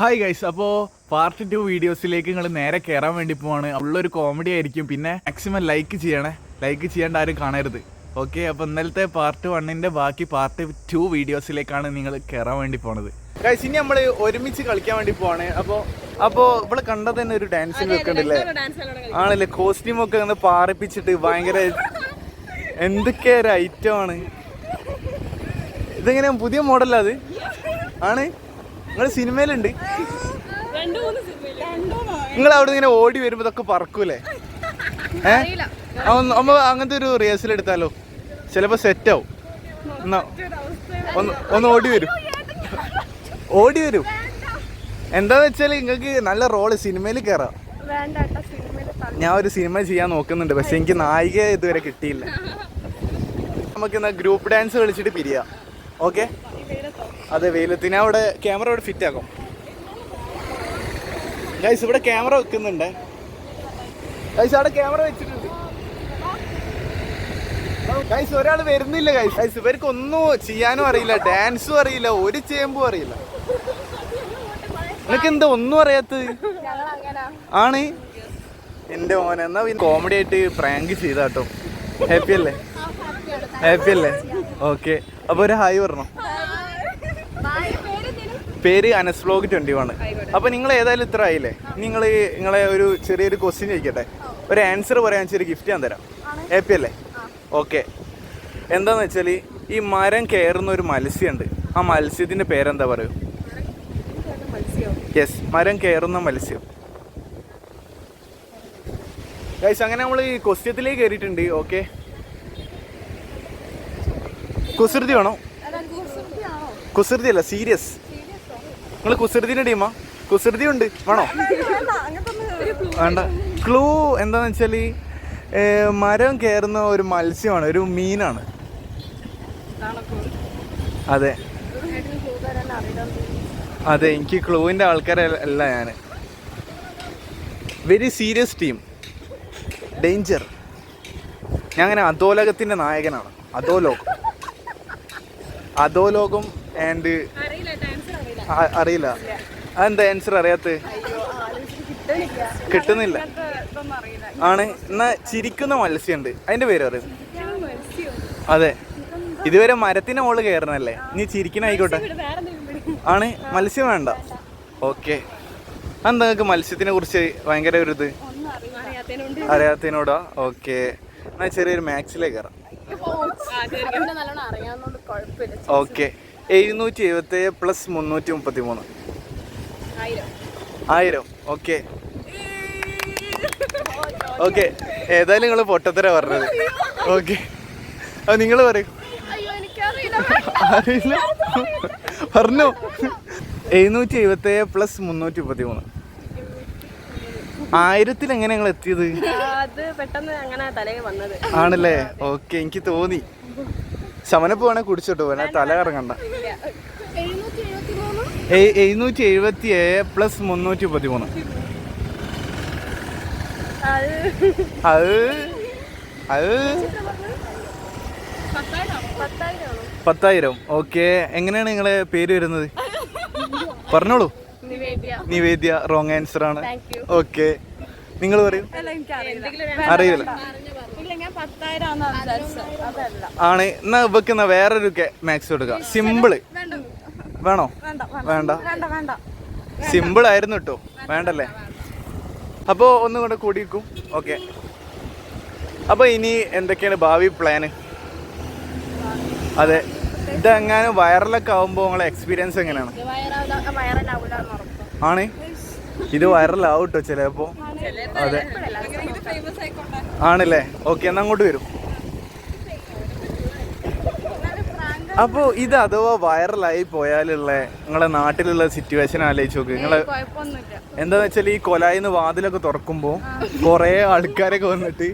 Hi guys അപ്പോൾ part two വീഡിയോസിലേക്ക് നിങ്ങൾ നേരെ കയറാൻ വേണ്ടി പോവാണ്. ഉള്ളൊരു കോമഡി ആയിരിക്കും. പിന്നെ മാക്സിമം ലൈക്ക് ചെയ്യണേ. ലൈക്ക് ചെയ്യേണ്ട ആരും കാണരുത്. ഓക്കെ അപ്പോൾ ഇന്നലത്തെ പാർട്ട് വണ്ണിന്റെ ബാക്കി പാർട്ട് ടു വീഡിയോസിലേക്കാണ് നിങ്ങൾ കയറാൻ വേണ്ടി പോണത്. ഗൈസ് ഇനി നമ്മൾ ഒരുമിച്ച് കളിക്കാൻ വേണ്ടി പോവാണ്. അപ്പോൾ അപ്പോൾ ഇവിടെ കണ്ടത് തന്നെ ഒരു ഡാൻസിൽ വെക്കണ്ടല്ലേ ആണല്ലേ കോസ്റ്റ്യൂം ഒക്കെ ഒന്ന് പാറിപ്പിച്ചിട്ട് ഭയങ്കര എന്തൊക്കെ ഒരു ഐറ്റമാണ് ആണ്. ഇതെങ്ങനെയാ പുതിയ മോഡലാണ് അത്? ആണ്? നിങ്ങൾ സിനിമയിലുണ്ട്? നിങ്ങൾ അവിടെ ഇങ്ങനെ ഓടി വരുമ്പോ ഇതൊക്കെ പറക്കൂലേ? ഏ? അങ്ങനത്തെ ഒരു റിഹേഴ്സൽ എടുത്താലോ? ചിലപ്പോ സെറ്റ് ആവും. ഒന്ന് ഒന്ന് ഓടി വരും. ഓടി വരും. എന്താന്ന് വെച്ചാൽ നിങ്ങൾക്ക് നല്ല റോൾ സിനിമയിൽ കയറാം ഞാൻ ഒരു സിനിമ ചെയ്യാൻ നോക്കുന്നുണ്ട് പക്ഷെ എനിക്ക് നായിക ഇതുവരെ കിട്ടിയില്ല. നമുക്ക് എന്നാ ഗ്രൂപ്പ് ഡാൻസ് കളിച്ചിട്ട് പിരിയാം. ഓക്കെ അതെ വെയിലത്തിന് അവിടെ ക്യാമറ ഇവിടെ ഫിറ്റ് ആക്കും. ഗൈസ് ഇവിടെ ക്യാമറ വെക്കുന്നുണ്ട്. ഗൈസ് അവിടെ ക്യാമറ വെച്ചിട്ടുണ്ട്. ഗൈസ് ഒരാൾ വരുന്നില്ല ഗൈസ് ഗൈസ് ഇവർക്ക് ഒന്നും ചെയ്യാനും അറിയില്ല ഡാൻസും അറിയില്ല ഒരു ചേമ്പും അറിയില്ല. നിനക്ക് എന്താ ഒന്നും അറിയാത്തത്? ആണ്? എന്റെ മോനെ എന്നാ പിന്നെ കോമഡി ആയിട്ട് പ്രാങ്ക് ചെയ്താട്ടോ. ഹാപ്പി അല്ലേ? ഹാപ്പി അല്ലേ? ഓക്കെ അപ്പൊ ഒരു ഹായ് പറഞ്ഞോ? പേര് അനസ് വ്ലോഗ് ട്വന്റി വൺ അപ്പൊ നിങ്ങൾ ഏതായാലും ഇത്ര ആയില്ലേ? നിങ്ങൾ നിങ്ങളെ ഒരു ചെറിയൊരു ക്വസ്റ്റ്യൻ ചോദിക്കട്ടെ? ഒരു ആൻസർ പറയാൻ വെച്ചൊരു ഗിഫ്റ്റ് ഞാൻ തരാം. ഹാപ്പി അല്ലേ? ഓക്കെ എന്താന്ന് വെച്ചാൽ ഈ മരം കയറുന്ന ഒരു മത്സ്യമുണ്ട് ആ മത്സ്യത്തിന്റെ പേരെന്താ പറയൂ? യെസ് മരം കയറുന്ന മത്സ്യം. ഗൈസ് അങ്ങനെ നമ്മൾ ഈ ക്വസ്റ്റ്യത്തിലേക്ക് കയറിയിട്ടുണ്ട്. ഓക്കെ കുസൃതി വേണോ? കുസൃതി അല്ല സീരിയസ് നിങ്ങൾ കുസൃതിന്റെ ടീമാ? കുസൃതി ഉണ്ട്. വേണോ? വേണ്ട. ക്ലൂ എന്താന്ന് വെച്ചാൽ ഏ, മരം കയറുന്ന ഒരു മത്സ്യമാണ് ഒരു മീനാണ്. അതെ. അതെ എനിക്ക് ക്ലൂവിന്റെ ആൾക്കാരല്ല ഞാൻ വെരി സീരിയസ് ടീം ഡേഞ്ചർ ഞാൻ അങ്ങനെ അധോലോകത്തിന്റെ നായകനാണ്. അധോലോകം. അധോലോകം ആൻഡ് അറിയില്ല. അതെന്താ ആൻസർ അറിയാത്ത? കിട്ടുന്നില്ല. ആണ്. എന്നാ ചിരിക്കുന്ന മത്സ്യമുണ്ട് അതിന്റെ പേര് പറയും. അതെ. ഇതുവരെ മരത്തിന് മോൾ കയറണല്ലേ നീ ചിരിക്കണ ആയിക്കോട്ടെ. ആണ്. മത്സ്യം വേണ്ട. ഓക്കെ. എന്താ നിങ്ങൾക്ക് മത്സ്യത്തിനെ കുറിച്ച് ഭയങ്കര ഒരു ഇത്? അറിയാത്തതിനോടാ? ഓക്കെ. എന്നാ ചെറിയൊരു മാത്സിലേക്ക് കയറാം നല്ലോണം അറിയാവുന്നതുകൊണ്ട് കുഴപ്പമില്ല. ഓക്കെ. എഴുന്നൂറ്റി എഴുപത്തി ഏഴ് പ്ലസ് മുന്നൂറ്റി മുപ്പത്തി മൂന്ന് ആയിരം. ഓക്കെ. ഓക്കെ. ഏതായാലും നിങ്ങൾ പൊട്ടത്തര പറഞ്ഞത്. ഓക്കെ. അത് നിങ്ങൾ പറയൂ. അറിയില്ല. പറഞ്ഞു. എഴുന്നൂറ്റി എഴുപത്തി ഏഴ് പ്ലസ് മുന്നൂറ്റി മുപ്പത്തി മൂന്ന് ആയിരത്തിൽ എങ്ങനെ നിങ്ങൾ എത്തിയത് ആണല്ലേ? ഓക്കെ എനിക്ക് തോന്നി. ശമനപ്പ് വേണേ കുടിച്ചോട്ടോ. പോലെ തല കറങ്ങണ്ട. എഴുന്നൂറ്റി എഴുപത്തി ഏഴ് പ്ലസ് മുന്നൂറ്റി മുപ്പത്തി അത് അത് പത്തായിരം. ഓക്കെ. എങ്ങനെയാണ് നിങ്ങളെ പേര് വരുന്നത്? പറഞ്ഞോളൂ. നിവേദ്യ. റോങ് ആൻസർ ആണ്. ഓക്കെ. നിങ്ങൾ പറയൂ. അറിയില്ല. ആണ്. എന്നാ വെക്കുന്ന വേറൊരു മാക്സ് കൊടുക്കാം സിമ്പിൾ. വേണോ? വേണ്ട സിമ്പിൾ ആയിരുന്നു കേട്ടോ. വേണ്ടല്ലേ? അപ്പോൾ ഒന്നും കൂടെ കൂടിയിരിക്കും ഓക്കെ. അപ്പോൾ ഇനി എന്തൊക്കെയാണ് ഭാവി പ്ലാന് അതെ. ഇതെങ്ങാനും വൈറലൊക്കെ ആവുമ്പോൾ നിങ്ങളെ എക്സ്പീരിയൻസ് എങ്ങനെയാണ്? ആണ്. ഇത് വൈറലാവും കേട്ടോ ചിലപ്പോൾ അതെ. ആണല്ലേ? ഓക്കെ എന്നാ അങ്ങോട്ട് വരും. അപ്പോൾ ഇത് അഥവാ വൈറലായി പോയാലുള്ള നിങ്ങളെ നാട്ടിലുള്ള സിറ്റുവേഷൻ ആലോചിച്ച് നോക്ക്. നിങ്ങളെ എന്താന്ന് വെച്ചാൽ ഈ കൊലായിന്ന് വാതിലൊക്കെ തുറക്കുമ്പോൾ കുറേ ആൾക്കാരൊക്കെ വന്നിട്ട്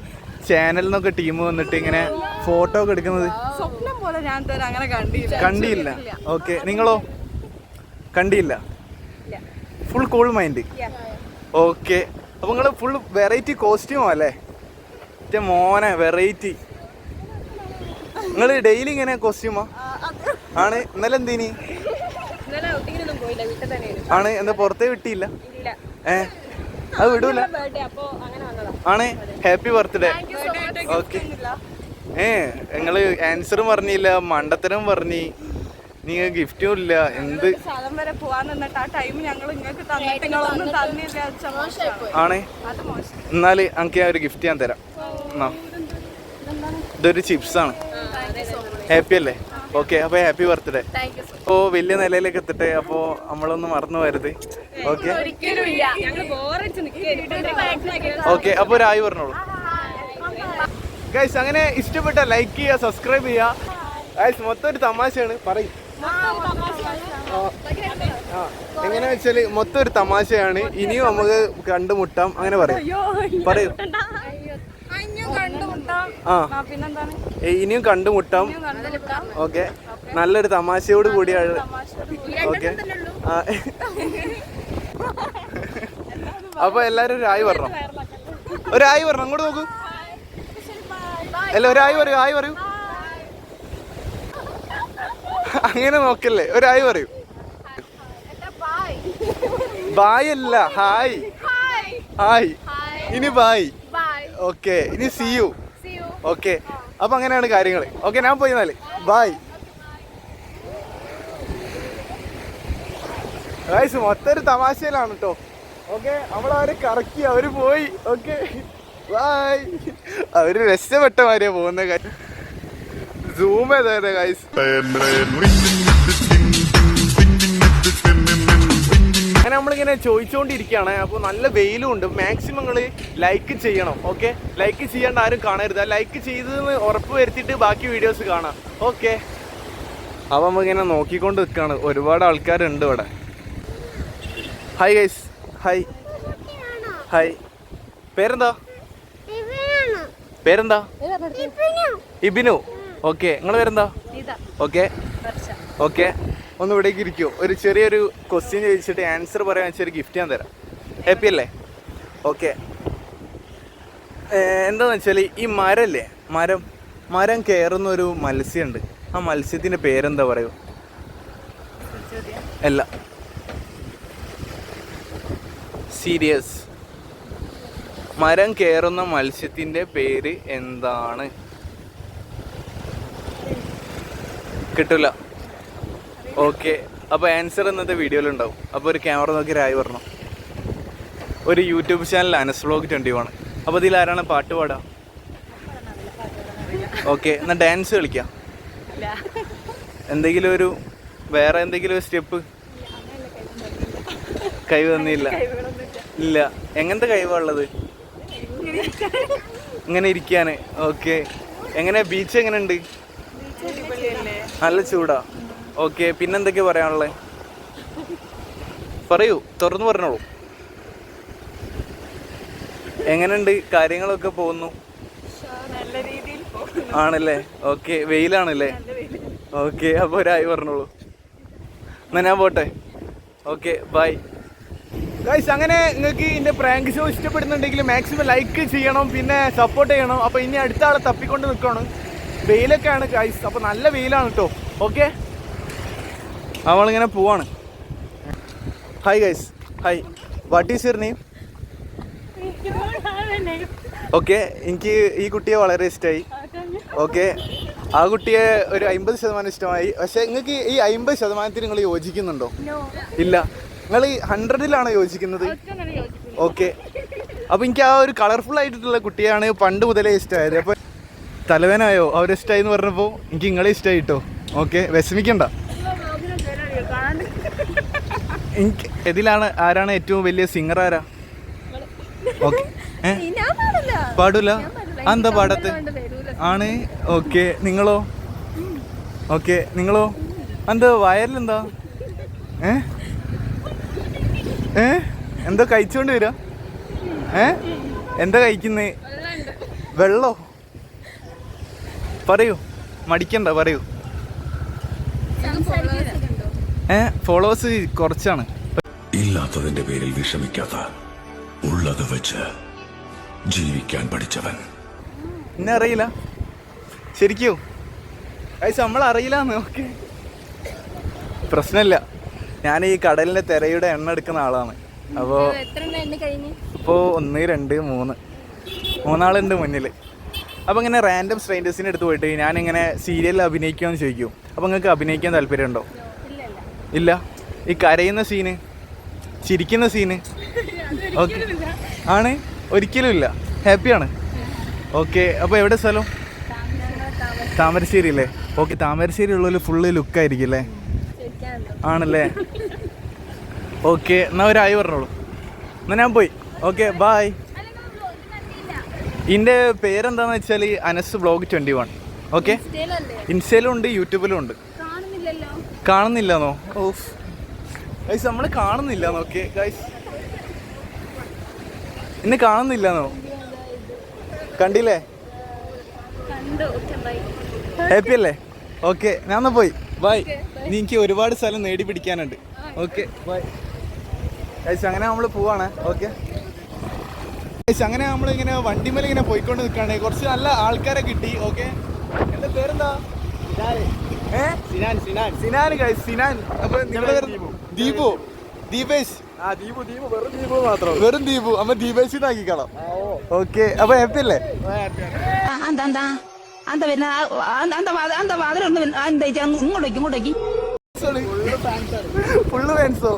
ചാനലിൽ നിന്നൊക്കെ ടീം വന്നിട്ട് ഇങ്ങനെ ഫോട്ടോ ഒക്കെ എടുക്കുന്നത്. സ്വപ്നം പോലെ ഞാൻ അങ്ങനെ കണ്ടില്ല. കണ്ടിയില്ല ഓക്കെ നിങ്ങളോ? കണ്ടിയില്ല ഫുൾ കൂൾ മൈൻഡ് ഓക്കെ അപ്പൊ നിങ്ങൾ ഫുൾ വെറൈറ്റി കോസ്റ്റ്യൂമോ അല്ലേ മറ്റേ മോനെ വെറൈറ്റി നിങ്ങൾ ഡെയിലി ഇങ്ങനെ കോസ്റ്റ്യൂമോ ആണ്. ഇന്നലെ എന്തിനി? ആണ്. എന്താ പുറത്തേ വിട്ടിയില്ല? ഇല്ല. ഏ? അത് വിടൂല. ആണ്. ഹാപ്പി ബർത്ത്ഡേ ഓക്കെ ഏ നിങ്ങൾ ആൻസറും പറഞ്ഞില്ല മണ്ടത്തരം പറഞ്ഞി. നിങ്ങൾ ഗിഫ്റ്റും ഇല്ല. എന്ത്? സ്ഥലം വരെ പോവാൻ നിന്നിട്ട് ആ ടൈം ഞങ്ങൾ നിങ്ങൾക്ക് തന്നിട്ട് നിങ്ങളൊന്നും തന്നില്ല ആണേ. എന്നാൽ എനിക്ക് ഞാൻ ഒരു ഗിഫ്റ്റ് ഞാൻ തരാം. എന്നാ. ഇതൊരു ചിപ്സ് ആണ്. ഹാപ്പി അല്ലേ? ഓക്കെ അപ്പൊ ഹാപ്പി ബർത്ത്ഡേ അപ്പോ വലിയ നിലയിലേക്ക് എത്തട്ടെ? അപ്പോ നമ്മളൊന്നും മറന്നു വരുത് ഓക്കെ ഓക്കെ അപ്പൊ ഒരു ആയി പറഞ്ഞോളൂ. ഗൈസ് അങ്ങനെ ഇഷ്ടപ്പെട്ട ലൈക്ക് ചെയ്യുക സബ്സ്ക്രൈബ് ചെയ്യുക. ഗൈസ് മൊത്തം ഒരു തമാശയാണ്. പറയും. എങ്ങനെ വെച്ചാൽ മൊത്തം ഒരു തമാശയാണ്. ഇനിയും നമുക്ക് കണ്ടുമുട്ടാം അങ്ങനെ പറയും. ആ. ഇനിയും കണ്ടുമുട്ടാം ഓക്കെ. നല്ലൊരു തമാശയോട് കൂടിയാണ്. ഓക്കെ. അപ്പൊ എല്ലാരും ഒരു ആയി പറഞ്ഞോ ഒരു ആയി പറഞ്ഞോ അങ്ങോട്ട് നോക്കൂ. അല്ല ഒരു ആയി പറയൂ ആയി പറയൂ അങ്ങനെ നോക്കല്ലേ ഒരു ഹായ് പറയൂ. ബായ് അല്ല ഹായ്. ഹായ്. ഇനി ബായ്. ഓക്കെ ഇനി സി യു. ഓക്കെ അപ്പൊ അങ്ങനെയാണ് കാര്യങ്ങൾ ഓക്കെ ഞാൻ പോയി എന്നാൽ. ബായ്. ഗൈസ് മൊത്തം ഒരു തമാശയിലാണ് കേട്ടോ ഓക്കെ നമ്മളവരെ കറക്കി അവർ പോയി. Okay bye. അവർ രക്ഷപ്പെട്ട മാതിരിയാ പോകുന്ന കാര്യം. സൂം ചെയ്തേ ഗൈസ് അങ്ങനെ നമ്മളിങ്ങനെ ചോദിച്ചുകൊണ്ടിരിക്കുകയാണ് അപ്പോൾ നല്ല വെയിലും ഉണ്ട് മാക്സിമം നിങ്ങൾ ലൈക്ക് ചെയ്യണം ഓക്കെ ലൈക്ക് ചെയ്യാണ്ട് ആരും കാണരുത്. ലൈക്ക് ചെയ്തെന്ന് ഉറപ്പ് വരുത്തിയിട്ട് ബാക്കി വീഡിയോസ് കാണാം ഓക്കെ അപ്പം നമ്മളിങ്ങനെ നോക്കിക്കൊണ്ട് നിൽക്കുകയാണ് ഒരുപാട് ആൾക്കാരുണ്ട് ഇവിടെ. ഹായ് ഗൈസ് ഹായ് ഹായ് പേരെന്താ? പേരെന്താ? ഇബിനു. ഓക്കെ നിങ്ങൾ വരുന്നോ ഓക്കെ. ഓക്കെ. ഒന്ന് ഇവിടേക്ക് ഇരിക്കൂ. ഒരു ചെറിയൊരു ക്വസ്റ്റ്യൻ ചോദിച്ചിട്ട് ആൻസർ പറയാൻ വെച്ചൊരു ഗിഫ്റ്റ് ഞാൻ തരാം. ഹാപ്പി അല്ലേ? ഓക്കെ. എന്താണെന്ന് വെച്ചാൽ ഈ മരമല്ലേ മരം മരം കയറുന്ന ഒരു മത്സ്യമുണ്ട് ആ മത്സ്യത്തിന്റെ പേരെന്താ പറയൂ? അല്ല. സീരിയസ് മരം കയറുന്ന മത്സ്യത്തിന്റെ പേര് എന്താണ്? കിട്ടില്ല ഓക്കെ അപ്പോൾ ആൻസർ ഇന്നത്തെ വീഡിയോയിൽ ഉണ്ടാവും. അപ്പോൾ ഒരു ക്യാമറ നോക്കി രായി പറഞ്ഞു ഒരു YouTube channel Anas vlog twenty one അപ്പോൾ ഇതിൽ ആരാണ് പാട്ട് പാടാ? ഓക്കെ എന്നാൽ ഡാൻസ് കളിക്കാം. എന്തെങ്കിലും ഒരു വേറെ എന്തെങ്കിലും ഒരു സ്റ്റെപ്പ് കൈ വന്നില്ല. ഇല്ല. എങ്ങനത്തെ കഴിവാ ഉള്ളത്? ഇങ്ങനെ ഇരിക്കാന്. ഓക്കെ എങ്ങനെ ബീച്ച് എങ്ങനെ ഉണ്ട് നല്ല ചൂടാ. ഓക്കെ പിന്നെന്തൊക്കെയാ പറയാനുള്ളത് പറയൂ തുറന്നു പറഞ്ഞോളൂ. എങ്ങനെയുണ്ട്? കാര്യങ്ങളൊക്കെ പോകുന്നു. നല്ല രീതിയിൽ ആണല്ലേ? ഓക്കെ വെയിലാണല്ലേ? ഓക്കെ അപ്പോൾ ഒരായി പറഞ്ഞോളൂ. എന്നാ ഞാൻ പോട്ടെ. ഓക്കെ ബൈ ഗൈസ് അങ്ങനെ നിങ്ങൾക്ക് ഇതിന്റെ പ്രാങ്ക് ഷോ ഇഷ്ടപ്പെടുന്നുണ്ടെങ്കിൽ മാക്സിമം ലൈക്ക് ചെയ്യണം പിന്നെ സപ്പോർട്ട് ചെയ്യണം. അപ്പോൾ ഇനി അടുത്ത ആളെ തപ്പിക്കൊണ്ട് നിൽക്കണം വെയിലൊക്കെയാണ് ഗൈസ് അപ്പോൾ നല്ല വെയിലാണ് കേട്ടോ ഓക്കെ. അവളിങ്ങനെ പോവാണ്. Hi guys hi what is your name okay എനിക്ക് ഈ കുട്ടിയെ വളരെ ഇഷ്ടമായി ഓക്കെ ആ കുട്ടിയെ ഒരു അമ്പത് ശതമാനം ഇഷ്ടമായി. പക്ഷെ നിങ്ങൾക്ക് ഈ അമ്പത് ശതമാനത്തിന് നിങ്ങൾ യോജിക്കുന്നുണ്ടോ? ഇല്ല. നിങ്ങൾ ഈ ഹൺഡ്രഡിലാണോ യോജിക്കുന്നത്? ഓക്കെ അപ്പൊ എനിക്ക് ആ ഒരു കളർഫുൾ ആയിട്ടുള്ള കുട്ടിയാണ് പണ്ട് മുതലേ ഇഷ്ടമായത്. അപ്പൊ തലവേനായോ അവരിഷ്ടമായി എന്ന് പറഞ്ഞപ്പോൾ എനിക്ക് നിങ്ങളെ ഇഷ്ടമായി കേട്ടോ ഓക്കെ വിഷമിക്കണ്ട. എനിക്ക് ഇതിലാണ് ആരാണ് ഏറ്റവും വലിയ സിംഗർ ആരാ? ഓക്കെ പാടില്ല. എന്താ പാടത്ത്? ആണ്? ഓക്കെ നിങ്ങളോ? ഓക്കെ നിങ്ങളോ? എന്താ വയറിലെന്താ? ഏ? ഏ? എന്താ കഴിച്ചോണ്ട് വരാ? ഏ? എന്താ കഴിക്കുന്നേ? വെള്ളോ? പറയൂ. മടിക്കണ്ട പറയൂ. ഫോളോവേഴ്സ് കുറച്ചാണ്. ഇല്ലാത്തതിന്റെ പേരിൽ വിഷമിക്കാത്ത ഉള്ളത് വെച്ച് ജീവിക്കാൻ പഠിച്ചവൻ. എന്നെ അറിയില്ല. ശരിക്കും? കഴിച്ച് നമ്മൾ അറിയില്ല ഓക്കെ പ്രശ്നമില്ല. ഞാൻ ഈ കടലിന്റെ തിരയുടെ എണ്ണ എടുക്കുന്ന ആളാണ്. അപ്പോൾ എത്ര എണ്ണ കഴിഞ്ഞ്? ഇപ്പോൾ ഒന്ന് രണ്ട് മൂന്ന്. മൂന്നാളുണ്ട് മുന്നിൽ അപ്പോൾ ഇങ്ങനെ റാൻഡം സ്ട്രേഞ്ചേഴ്സിന്റെ അടുത്ത് പോയിട്ട് ഇങ്ങനെ സീരിയലിൽ അഭിനയിക്കുമെന്ന് ചോദിക്കും. അപ്പോൾ നിങ്ങൾക്ക് അഭിനയിക്കാൻ താല്പര്യമുണ്ടോ? ഇല്ല. ഈ കരയുന്ന സീന് ചിരിക്കുന്ന സീന് ഓക്കെ ആണ്. ഒരിക്കലും ഇല്ല. ഹാപ്പിയാണ് ഓക്കെ അപ്പോൾ എവിടെ സ്ഥലം? താമരശ്ശേരി അല്ലേ ഓക്കെ താമരശ്ശേരി ഉള്ളൊരു ഫുള്ള് ലുക്കായിരിക്കും അല്ലേ? ആണല്ലേ? ഓക്കെ എന്നാൽ ഒരായി പറഞ്ഞോളൂ. എന്നാൽ ഞാൻ പോയി. ഓക്കെ ബായ് എന്റെ പേരെന്താന്ന് വെച്ചാൽ Anas blog twenty one okay ഇൻസ്റ്റയിലും ഉണ്ട് യൂട്യൂബിലും ഉണ്ട്. കാണുന്നില്ലല്ലോ. കാണുന്നില്ലെന്നോ? ഓഫ് ഗൈസ് നമ്മൾ കാണുന്നില്ലെന്നോ ഓക്കെ ഗൈസ് ഇന്ന് കാണുന്നില്ലെന്നോ? കണ്ടില്ലേ? കണ്ടു ഓക്കെ ബൈ. ഹാപ്പി അല്ലേ ഓക്കെ ഞാൻ എന്നാ പോയി. ബൈ നീ എനിക്ക് ഒരുപാട് സ്ഥലം നേടി പിടിക്കാനുണ്ട്. ഓക്കെ ബൈ ഗൈസ് അങ്ങനെ നമ്മൾ പോവാണ്. ഓക്കെ ഗൈസ് അങ്ങനെ നമ്മൾ ഇങ്ങനെ വണ്ടിമേൽ ഇങ്ങനെ പോയിക്കൊണ്ട് നിൽക്കുകയാണ് കുറച്ച് നല്ല ആൾക്കാരെ കിട്ടി. ഓക്കെ എന്റെ പേരെന്താ? സിനാൻ സിനാൻ. ദീപു. ദീപേശ് വെറും ദീപു അമ്മ ദീപേശ് ആക്കിക്കളാം ഓക്കെ. അപ്പൊ ഹാപ്പി അല്ലേ? അന്ത ഫാൻസോ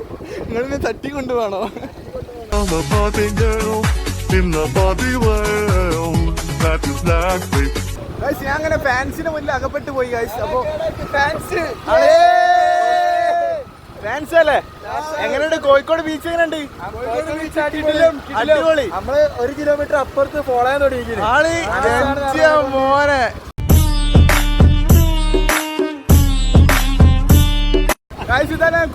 തട്ടി കൊണ്ടുപോണോ ഗൈസ് ഞാൻ അങ്ങനെ ഫാൻസിന് മുന്നിൽ അകപ്പെട്ടു പോയി ഗൈസ് അപ്പൊ ഫാൻസ് ഫാൻസ് അല്ലേ? എങ്ങനെയുണ്ട്? കോഴിക്കോട് ബീച്ച് എങ്ങനെയുണ്ട്? അടിപൊളി. നമ്മൾ ഒരു കിലോമീറ്റർ അപ്പുറത്ത് ഫോളോ ചെയ്യാൻ തുടങ്ങിയിരിക്കുന്നു. ആൾ മോനെ.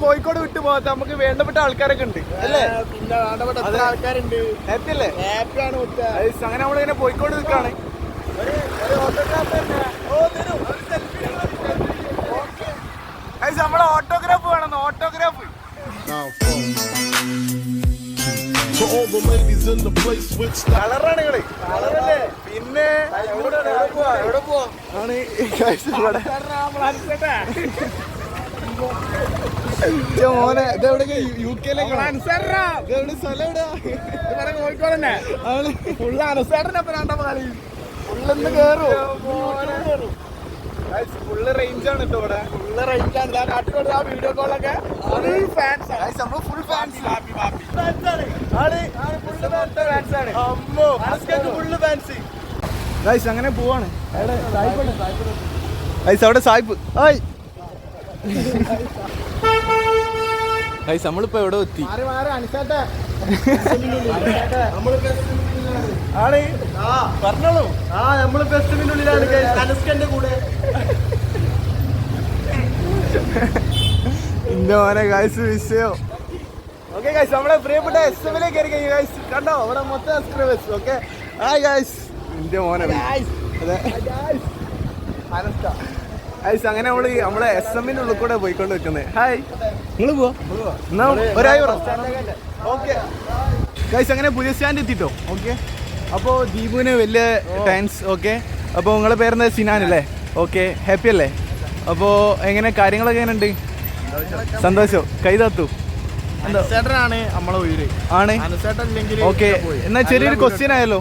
കോഴിക്കോട് വിട്ടു പോകാത്ത നമുക്ക് വേണ്ടപ്പെട്ട ആൾക്കാരൊക്കെ ഉണ്ട്. അല്ലേ? പിന്നെ വേണ്ടപ്പെട്ട ആൾക്കാരുണ്ട്. ഹാപ്പി അല്ലേ? ഹാപ്പിയാണ് അങ്ങനെ നമ്മളിങ്ങനെ കോഴിക്കോട് നിൽക്കാണ് നമ്മളെ ഓട്ടോഗ്രാഫ് വേണം autograph To all the ladies in the place with style. കളറാണ് നിങ്ങൾ കളറല്ലേ പിന്നെ എവിടെ പോവാ? ആണ് ഇവിടെ. മോനെ ഇതെവിടെ യു കെയിലേക്ക് സ്ഥലം എവിടെയാ? കോഴിക്കോട് തന്നെ. ആണ് ഫുള്ള് രണ്ടാമത് കളി ഫുള്ളൊന്ന് കേറും. ഫുള്ള് റേഞ്ച് ആണ് കേട്ടോ ഇവിടെ. ഫുള്ള് റേഞ്ച് ആണ്. ഞാൻ ആ വീഡിയോ കോളൊക്കെ ഫുൾ ഫാൻസ് നമ്മൾ ഫുൾ ഫാൻസ് ഹാപ്പി ഹാപ്പി ആണ്. ഫാൻസ് ആണ്. അമ്മോ. ഫുള്ള് ഫാൻസ് ഗൈസ് അങ്ങനെ പോവാണ്. ഗൈസ് അവിടെ സായിപ്പ്. ഹായ് ഗൈസ് നമ്മളിപ്പോ എവിടെ എത്തി. അനസേട്ട. ആണ് പറഞ്ഞോളൂ. ആ നമ്മൾ ഫെസ്റ്റിവലിന്റെ ഉള്ളിലാണ് അനസ്കന്റെ കൂടെ. ഇന്റെ മോനെ ഗൈസ് വിഷയോ ഓക്കെ ഗൈസ് നമ്മളെ പ്രിയപ്പെട്ട എസ് എമ്മിലേക്ക് കയറി കഴിഞ്ഞു ഗൈസ് കണ്ടോ? അവിടെ മൊത്തം സബ്സ്ക്രൈബേഴ്സ് ഓക്കെ ഹായ് ഗൈസ് ഇന്റെ മോനെ അതെ. അനസ്ക ഗൈസ് അങ്ങനെ നമ്മൾ നമ്മളെ എസ് എമ്മിന്റെ ഉള്ളിൽ കൂടെ പോയിക്കൊണ്ട് വെക്കുന്നത് ഹായ് നിങ്ങൾ പോവാ? എന്നാ ഒരായി ഓക്കെ ഗൈസ് അങ്ങനെ പുതിയ സ്റ്റാൻഡ് എത്തിട്ടോ? ഓക്കെ അപ്പോൾ ദീപുവിന് വലിയ ടൈംസ് ഓക്കെ അപ്പോൾ നിങ്ങളെ പേരെന്താ? സിനാൻ അല്ലേ? ഓക്കെ ഹാപ്പി അല്ലേ? അപ്പോ എങ്ങനെ കാര്യങ്ങളൊക്കെ എങ്ങനെ ഉണ്ട് സന്തോഷം. കൈ തത്തു. ആണ്? ഓക്കെ എന്നാ ചെറിയൊരു ക്വസ്റ്റ്യൻ ആയല്ലോ.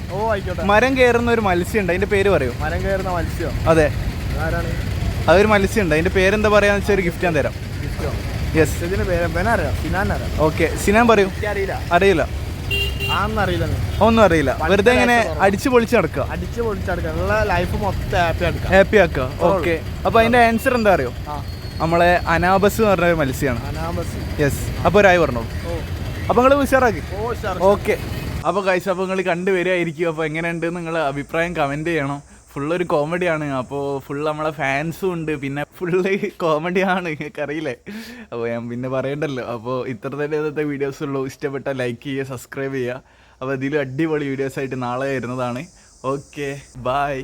മരം കയറുന്ന ഒരു മത്സ്യം ഉണ്ട് അതിന്റെ പേര് പറയൂ. മരം കയറുന്ന മത്സ്യം. അതെ. അതൊരു മത്സ്യം ഉണ്ട് അതിന്റെ പേരെന്താ പറയാന്ന് വെച്ചാൽ ഒരു ഗിഫ്റ്റ് ഞാൻ തരാം. യെസ് ഇതിന്റെ പേര് ബെനറിയാം സിനാൻ അറിയാം? ഓക്കെ സിനാൻ പറയൂ. അറിയില്ല. അറിയില്ല ഒന്നും അറിയില്ല. വെറുതെ ഇങ്ങനെ അടിച്ചു പൊളിച്ച് നടക്കുക. അടിച്ച് പൊളിച്ച് നടക്കുക. ലൈഫ് മൊത്തം ഹാപ്പി ആക്കുക ഹാപ്പി ആക്കുക. ഓക്കെ അപ്പൊ അതിന്റെ ആൻസർ എന്താ അറിയോ? നമ്മളെ അനാബസ് എന്ന് പറഞ്ഞ ഒരു മത്സ്യമാണ് അനാബസ്. യെസ് അപ്പൊ ഒരായി പറഞ്ഞോ? അപ്പൊ നിങ്ങൾ ഉഷാറാക്കി? ഓക്കെ അപ്പൊ കഴിച്ച അപ്പോൾ നിങ്ങൾ കണ്ടുവരികയായിരിക്കും. അപ്പോൾ എങ്ങനെയുണ്ട് നിങ്ങൾ അഭിപ്രായം കമന്റ് ചെയ്യണം. ഫുള്ള് ഒരു കോമഡിയാണ്. അപ്പോൾ ഫുൾ നമ്മളെ ഫാൻസും ഉണ്ട്. പിന്നെ ഫുള്ള് കോമഡിയാണ്. എനിക്കറിയില്ലേ? അപ്പോൾ ഞാൻ പിന്നെ പറയണ്ടല്ലോ. അപ്പോൾ ഇത്ര തന്നെ ഇന്നത്തെ വീഡിയോസ് ഉള്ളൂ. ഇഷ്ടപ്പെട്ട ലൈക്ക് ചെയ്യുക സബ്സ്ക്രൈബ് ചെയ്യുക. അപ്പോൾ ഇതിൽ അടിപൊളി വീഡിയോസ് ആയിട്ട് നാളെ വരുന്നതാണ്. Okay bye